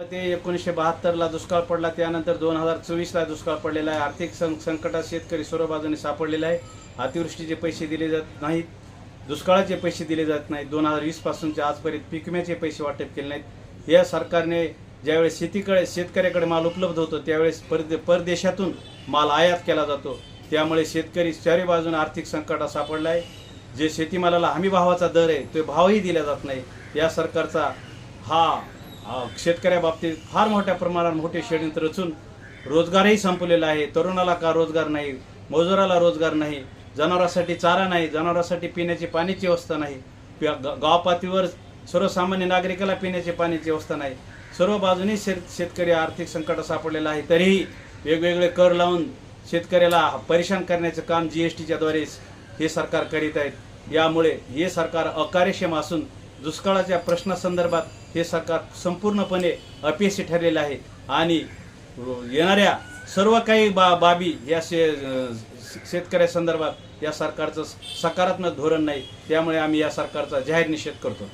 ते एकोणीसशे बहात्तरला दुष्काळ पडला त्यानंतर दोन हजार चोवीसला दुष्काळ पडलेला आहे. आर्थिक सं संकटात शेतकरी सर्व बाजूने सापडलेला आहे. अतिवृष्टीचे पैसे दिले जात नाहीत. दुष्काळाचे पैसे दिले जात नाहीत. दोन हजार वीसपासूनचे आजपर्यंत पीक विम्याचे पैसे वाटप केले नाहीत. या सरकारने ज्यावेळेस शेतीकडे शेतकऱ्याकडे माल उपलब्ध होतो त्यावेळेस परदे परदेशातून माल आयात केला जातो. त्यामुळे शेतकरी चारी बाजूने आर्थिक संकटात सापडला आहे. जे शेतीमालाला हमी भावाचा दर आहे तो भावही दिला जात नाही. या सरकारचा हा शेतकऱ्याबाबतीत फार मोठ्या प्रमाणात मोठे षडयंत्र रचून रोजगारही संपलेला आहे. तरुणाला का रोजगार नाही? मजुराला रोजगार नाही. जनावरांसाठी चारा नाही. जनावरांसाठी पिण्याची पाण्याची व्यवस्था नाही. गावपातळीवर ग- सर्वसामान्य नागरिकाला पिण्याची पाण्याची व्यवस्था नाही. सर्व बाजूनी शेत शेतकरी आर्थिक संकटात सापडलेला आहे. तरीही वेगवेगळे कर लावून शेतकऱ्याला परेशान करण्याचं काम जी एस टीच्याद्वारे हे सरकार करीत आहेत यामुळे हे सरकार अकार्यक्षम असून दुष्काळाच्या प्रश्नासंदर्भात हे सरकार संपूर्णपणे अपयशी ठरलेलं आहे. आणि येणाऱ्या सर्व काही बा बाबी या शे शेतकऱ्यासंदर्भात या सरकारचं सकारात्मक धोरण नाही. त्यामुळे आम्ही या सरकारचा जाहीर निषेध करतो.